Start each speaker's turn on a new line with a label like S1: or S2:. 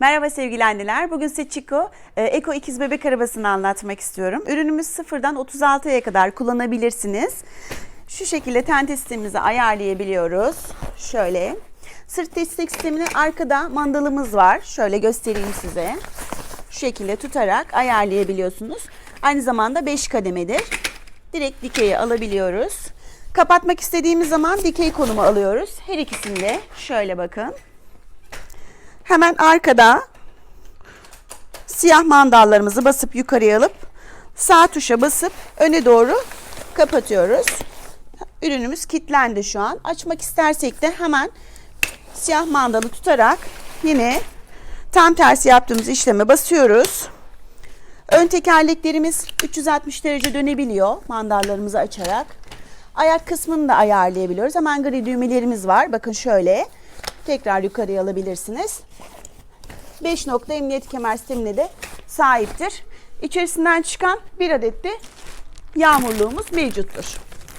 S1: Merhaba sevgili anneler. Bugün size Chico Eko ikiz bebek arabasını anlatmak istiyorum. Ürünümüz sıfırdan 36'ya kadar kullanabilirsiniz. Şu şekilde tente sistemimizi ayarlayabiliyoruz. Şöyle. Sırt destek sisteminin arkada mandalımız var. Şöyle göstereyim size. Şu şekilde tutarak ayarlayabiliyorsunuz. Aynı zamanda 5 kademedir. Direkt dikeyi alabiliyoruz. Kapatmak istediğimiz zaman dikey konumu alıyoruz. Her ikisinde şöyle bakın. Hemen arkada siyah mandallarımızı basıp yukarıya alıp sağ tuşa basıp öne doğru kapatıyoruz. Ürünümüz kilitlendi şu an. Açmak istersek de hemen siyah mandalı tutarak yine tam tersi yaptığımız işleme basıyoruz. Ön tekerleklerimiz 360 derece dönebiliyor mandallarımızı açarak. Ayak kısmını da ayarlayabiliyoruz. Hemen gri düğmelerimiz var. Bakın şöyle. Tekrar yukarıya alabilirsiniz. 5 nokta emniyet kemer sistemine de sahiptir. İçerisinden çıkan bir adet de yağmurluğumuz mevcuttur.